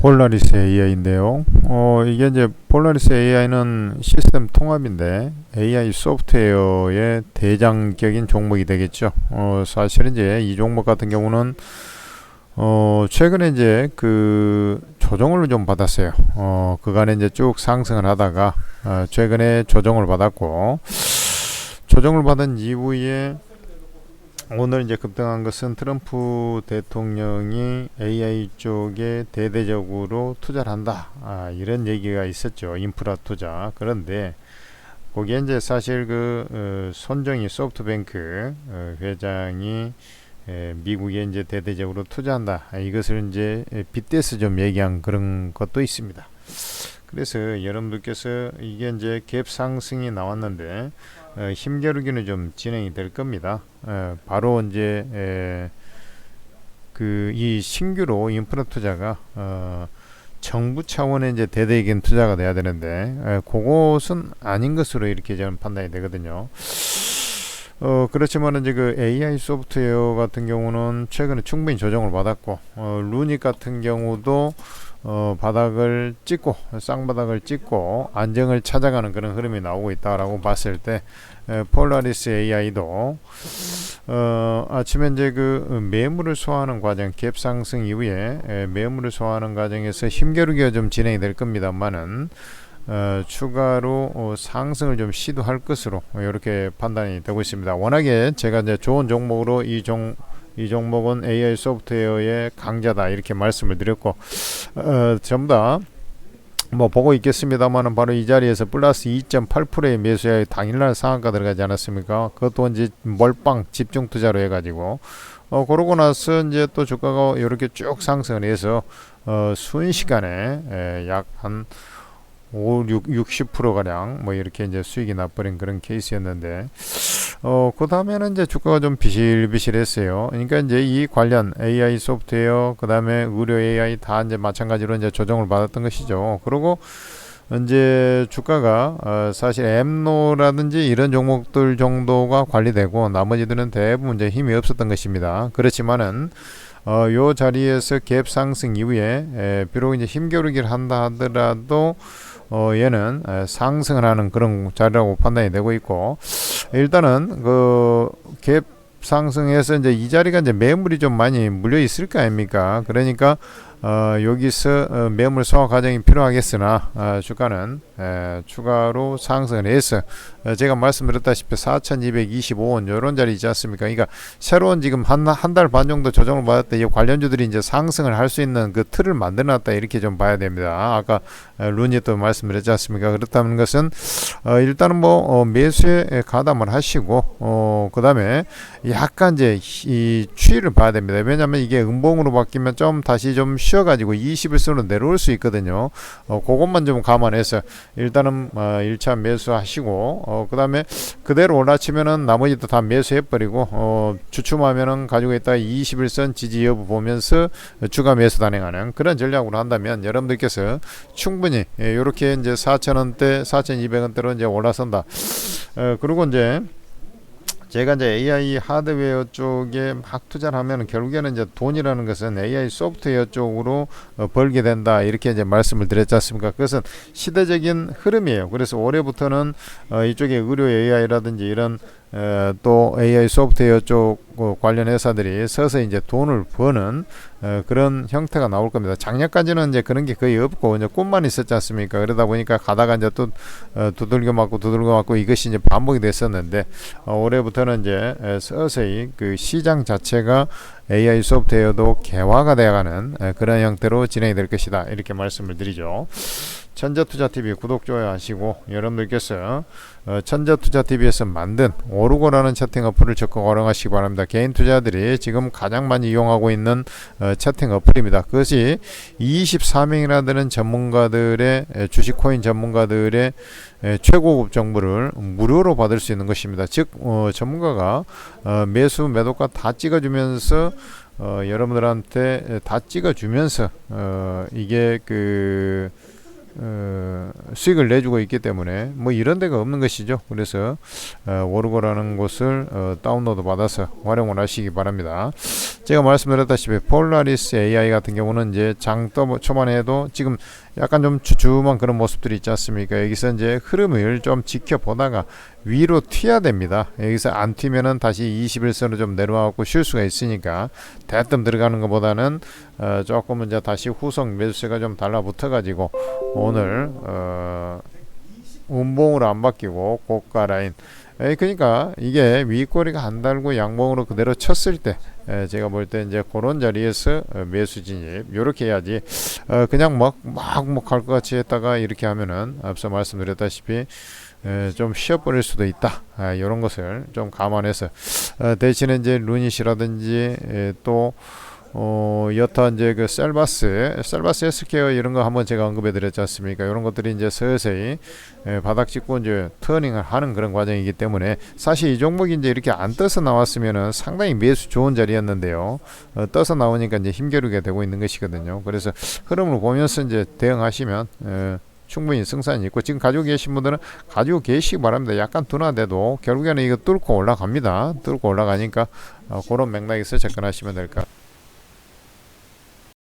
폴라리스 AI인데요. 어, 이게 이제 폴라리스 AI는 시스템 통합인데 AI 소프트웨어의 대장격인 종목이 되겠죠. 어, 사실 이제 이 종목 같은 경우는 어, 최근에 이제 그 조정을 좀 받았어요. 어, 그간에 이제 쭉 상승을 하다가 어, 최근에 조정을 받았고 조정을 받은 이후에 오늘 이제 급등한 것은 트럼프 대통령이 AI 쪽에 대대적으로 투자를 한다. 아, 이런 얘기가 있었죠. 인프라 투자. 그런데 거기에 이제 사실 그 어, 손정희 소프트뱅크 어, 회장이 에, 미국에 이제 대대적으로 투자한다. 아, 이것을 이제 에, 빗대서 좀 얘기한 그런 것도 있습니다. 그래서 여러분들께서 이게 이제 갭 상승이 나왔는데 어, 힘겨루기는 좀 진행이 될 겁니다. 어, 바로 이제 그 이 신규로 인프라 투자가 어, 정부 차원의 이제 대대적인 투자가 돼야 되는데 에, 그것은 아닌 것으로 이렇게 저는 판단이 되거든요. 어 그렇지만 이제 그 AI 소프트웨어 같은 경우는 최근에 충분히 조정을 받았고 어, 루닉 같은 경우도 어, 바닥을 찍고 쌍바닥을 찍고 안정을 찾아가는 그런 흐름이 나오고 있다라고 봤을 때 에, 폴라리스 AI도 어, 아침에 이제 그 매물을 소화하는 과정 갭 상승 이후에 에, 매물을 소화하는 과정에서 힘겨루기가 좀 진행이 될 겁니다만은 어, 추가로 어, 상승을 좀 시도할 것으로 이렇게 판단이 되고 있습니다. 워낙에 제가 이제 좋은 종목으로 이종 이 종목은 AI 소프트웨어의 강자다 이렇게 말씀을 드렸고 어, 전부 다 뭐 보고 있겠습니다만은 바로 이 자리에서 플러스 2.8%의 매수에 당일날 상한가 들어가지 않았습니까? 그것도 이제 몰빵 집중 투자로 해가지고 어 그러고 나서 이제 또 주가가 이렇게 쭉 상승을 해서 어 순식간에 약 한 5, 6, 60% 가량 뭐 이렇게 이제 수익이 나버린 그런 케이스였는데 어, 그 다음에는 이제 주가가 좀 비실비실했어요. 그러니까 이제 이 관련 AI 소프트웨어, 그 다음에 의료 AI 다 이제 마찬가지로 이제 조정을 받았던 것이죠. 그리고 이제 주가가 어, 사실 엠노라든지 이런 종목들 정도가 관리되고 나머지들은 대부분 이제 힘이 없었던 것입니다. 그렇지만은 어, 요 자리에서 갭 상승 이후에 에, 비록 이제 힘겨루기를 한다 하더라도 어, 얘는 에, 상승을 하는 그런 자리라고 판단이 되고 있고 일단은 그갭 상승해서 이제 이 자리가 이제 매물이 좀 많이 물려 있을 거 아닙니까? 그러니까 어, 여기서 어, 매물 소화 과정이 필요하겠으나 어, 주가는 에, 추가로 상승을 해서 어, 제가 말씀드렸다시피 4,225원 이런 자리 있지 않습니까? 그러니까 새로운 지금 한 한 달 반 정도 조정을 받았다 이 관련주들이 이제 상승을 할 수 있는 그 틀을 만들어놨다 이렇게 좀 봐야 됩니다. 아까 루니 또 말씀드렸지 않습니까? 그렇다는 것은 어, 일단은 뭐 어, 매수에 가담을 하시고 어, 그 다음에 약간 이제 이 추이를 봐야 됩니다. 왜냐하면 이게 음봉으로 바뀌면 좀 다시 좀 쉬 어가지고 21선으로 내려올 수 있거든요. 어, 그것만 좀 감안해서 일단은 어, 1차 매수하시고 어, 그 다음에 그대로 올라치면은 나머지도 다 매수해버리고 어, 주춤하면은 가지고 있다 21선 지지 여부 보면서 추가 매수 단행하는 그런 전략으로 한다면 여러분들께서 충분히 이렇게 이제 4,000원대, 4,200원대로 이제 올라선다. 어, 그리고 이제 제가 이제 AI 하드웨어 쪽에 막 투자를 하면 결국에는 이제 돈이라는 것은 AI 소프트웨어 쪽으로 어, 벌게 된다 이렇게 이제 말씀을 드렸지 않습니까? 그것은 시대적인 흐름이에요. 그래서 올해부터는 어, 이쪽에 의료 AI라든지 이런 어, 또 AI 소프트웨어 쪽 관련 회사들이 서서 이제 돈을 버는 어, 그런 형태가 나올 겁니다. 작년까지는 이제 그런 게 거의 없고 이제 꿈만 있었지 않습니까? 그러다 보니까 가다가 이제 또 어, 두들겨 맞고 두들겨 맞고 이것이 이제 반복이 됐었는데 어, 올해부터는 이제 서서히 그 시장 자체가 AI 소프트웨어도 개화가 되어가는 그런 형태로 진행이 될 것이다 이렇게 말씀을 드리죠. 천재투자TV 구독, 좋아요 하시고 여러분들께서 어, 천재투자TV에서 만든 오르고라는 채팅 어플을 적극 활용하시기 바랍니다. 개인 투자들이 지금 가장 많이 이용하고 있는 어, 채팅 어플입니다. 그것이 24명이나 되는 전문가들의 주식 코인 전문가들의 최고급 정보를 무료로 받을 수 있는 것입니다. 즉 어, 전문가가 어, 매수 매도가 다 찍어주면서 어, 여러분들한테 다 찍어주면서 어, 이게 그 어, 수익을 내주고 있기 때문에 뭐 이런 데가 없는 것이죠. 그래서 어, 워르고라는 곳을 어, 다운로드 받아서 활용을 하시기 바랍니다. 제가 말씀드렸다시피 폴라리스 AI 같은 경우는 이제 장떠 초반에도 지금 약간 좀 주춤한 그런 모습들이 있지 않습니까? 여기서 이제 흐름을 좀 지켜보다가 위로 튀어야 됩니다. 여기서 안 튀면은 다시 21선으로 좀 내려와갖고 쉴 수가 있으니까 대뜸 들어가는 것보다는 어, 조금 이제 다시 후속 매수세가 좀 달라붙어 가지고 오늘 어, 운봉으로 안 바뀌고 고가 라인 에 그러니까 이게 위꼬리가 안 달고 양봉으로 그대로 쳤을 때 에, 제가 볼 때 이제 그런 자리에서 어, 매수 진입 요렇게 해야지 어, 그냥 막막뭐갈것 같이 했다가 이렇게 하면은 앞서 말씀드렸다시피 에, 좀 쉬어버릴 수도 있다. 아, 이런 것을 좀 감안해서 어, 대신에 이제 루닛이라든지 에, 또 어, 여타 이제 그 셀바스, 셀바스 헬스케어 이런 거 한번 제가 언급해 드렸지 않습니까? 이런 것들이 이제 서서히 에, 바닥 찍고 이제 터닝을 하는 그런 과정이기 때문에 사실 이 종목이 이제 이렇게 안 떠서 나왔으면은 상당히 매수 좋은 자리였는데요. 어, 떠서 나오니까 이제 힘겨루게 되고 있는 것이거든요. 그래서 흐름을 보면서 이제 대응하시면 에, 충분히 승산이 있고 지금 가지고 계신 분들은 가지고 계시기 바랍니다. 약간 둔화돼도 결국에는 이거 뚫고 올라갑니다. 뚫고 올라가니까 어, 그런 맥락에서 접근하시면 될까.